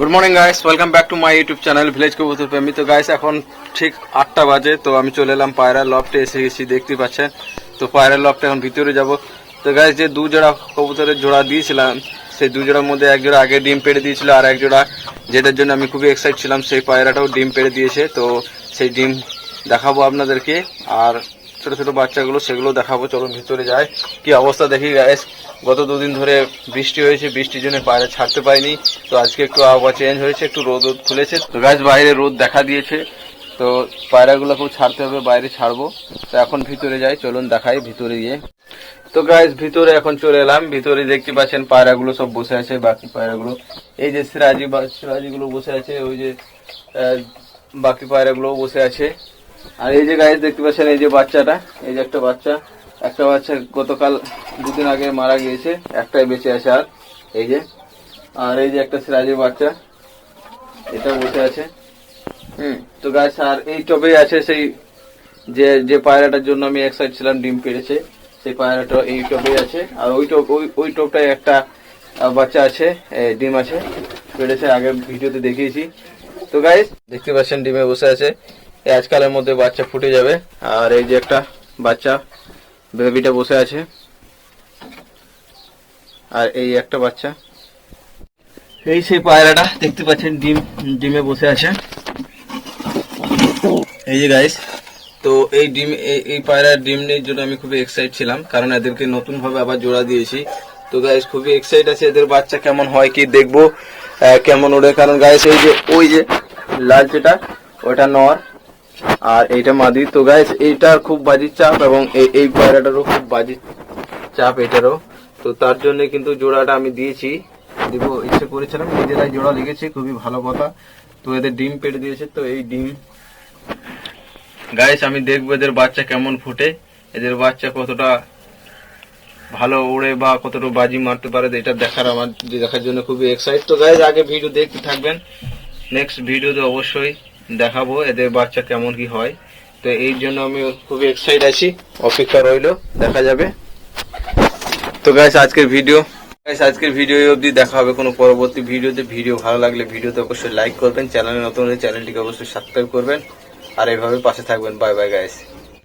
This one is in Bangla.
Good morning guys welcome back to my YouTube channel village কবুতর প্রেমী তো গাইস এখন ঠিক আটটা বাজে, তো আমি চলে এলাম পায়রা লফটে এসে গেছি, দেখতে পাচ্ছেন? তো পায়রা লফটে এখন ভিতরে যাব। তো গাইস যে দু জোড়া কবুতরের জোড়া দিয়েছিলাম, সেই দু জোড়ার মধ্যে এক জোড়া আগে ডিম পেড়ে দিয়েছিল, আর এক জোড়া যেটার জন্য আমি খুবই এক্সাইট ছিলাম, সেই পায়রাটাও ডিম পেড়ে দিয়েছে। তো সেই ডিম দেখাবো আপনাদেরকে। আর ছোট ছোট বাচ্চাগুলো সেগুলো দেখাবো, চলুন ভিতরে যায় কি অবস্থা দেখি গাইস গত দুদিন ধরে বৃষ্টি হয়েছে, বৃষ্টির জন্য পায়রা ছাড়তে পাইনি তো আজকে একটু আবহাওয়া চেঞ্জ হয়েছে, একটু রোদ রোদ খুলেছে। তো গাছ বাইরে রোদ দেখা দিয়েছে। তো পায়রাগুলোকেও ছাড়তে হবে, বাইরে ছাড়বো। তো এখন ভিতরে যাই, চলুন দেখাই ভিতরে গিয়ে। তো গাইজ ভিতরে এখন চলে এলাম। ভিতরে দেখতে পাচ্ছেন পায়রাগুলো সব বসে আছে, বাকি পায়রাগুলো। এই যে সিরাজি সিরাজিগুলো বসে আছে, ওই যে বাকি পায়রাগুলোও বসে আছে। আর এই যে গাইজ দেখতে পাচ্ছেন, এই যে বাচ্চাটা, এই যে একটা বাচ্চা। একটা বাচ্চা গতকাল দুদিন আগে মারা গিয়েছে, একটাই বেঁচে আছে আর, এই যে। আর এই যে একটা সিরাজির বাচ্চা, এটা বসে আছে। হুম, তো গাছ আর এই টবেই আছে সেই যে যে পায়রাটার জন্য আমি এক এক্সাইট ছিলাম, ডিম পেড়েছে সেই পায়রাটা এই টবেই আছে। আর ওই টপ, ওই ওই টপটায় একটা বাচ্চা আছে ডিম আছে। পেড়েছে আগে ভিডিওতে দেখিয়েছি। তো গাইস দেখতে পাচ্ছেন, ডিমে বসে আছে। আজকালের মধ্যে বাচ্চা ফুটে যাবে। আর এই যে একটা বাচ্চা, বেবিটা বসে আছে। আর এই একটা বাচ্চা। এই সেই পায়রাটা দেখতে পাচ্ছেন, ডিম, ডিমে বসে আছে। এই যে গাইস তো এই ডিম, এই- পায়রার ডিম নেই জন্য আমি খুবই এক্সাইট ছিলাম, কারণ এদেরকে নতুন ভাবে আবার জোড়া দিয়েছি। তো গাইস খুবই এক্সাইট আছে এদের বাচ্চা কেমন হয় কি দেখব কেমন ওড়ে কারণ গাইস এই যে, ওই যে, লাল যেটা, ওটা নর। আর এইটা মাদি। তো গাইস এইটার খুব বাজির চাপ এবং এই- পায়রাটারও খুব বাজির চাপ এটারও। তো তার জন্য কিন্তু জোড়াটা আমি দিয়েছি। দিব, ইচ্ছে করেছিলাম, নিজেরাই জোড়া লেগেছে খুবই ভালো কথা। তো এদের ডিম পেড়ে দিয়েছে, তো এই ডিম। গাইস আমি দেখব এদের বাচ্চা কেমন ফুটে। এদের বাচ্চা কতটা ভালো ওড়ে বা কতটা বাজি মারতে পারে, এটা দেখার আমার দেখার জন্য খুবই এক্সাইট তো গাইস আগে ভিডিও দেখতে থাকবেন। নেক্সট ভিডিওতে অবশ্যই দেখাবো এদের বাচ্চা কেমন কি হয়। তো এই জন্য আমি খুবই এক্সাইট আছি। অপেক্ষা রইল, দেখা যাবে। তো গাইস আজকের ভিডিও গাইস আজকের ভিডিও অবধি দেখা হবে কোনো পরবর্তী ভিডিওতে ভিডিও ভালো লাগলে ভিডিওতে অবশ্যই লাইক করবেন। চ্যানেলে নতুন হলে চ্যানেলটিকে অবশ্যই সাবস্ক্রাইব করবেন। আর এইভাবে পাশে থাকবেন। Bye bye guys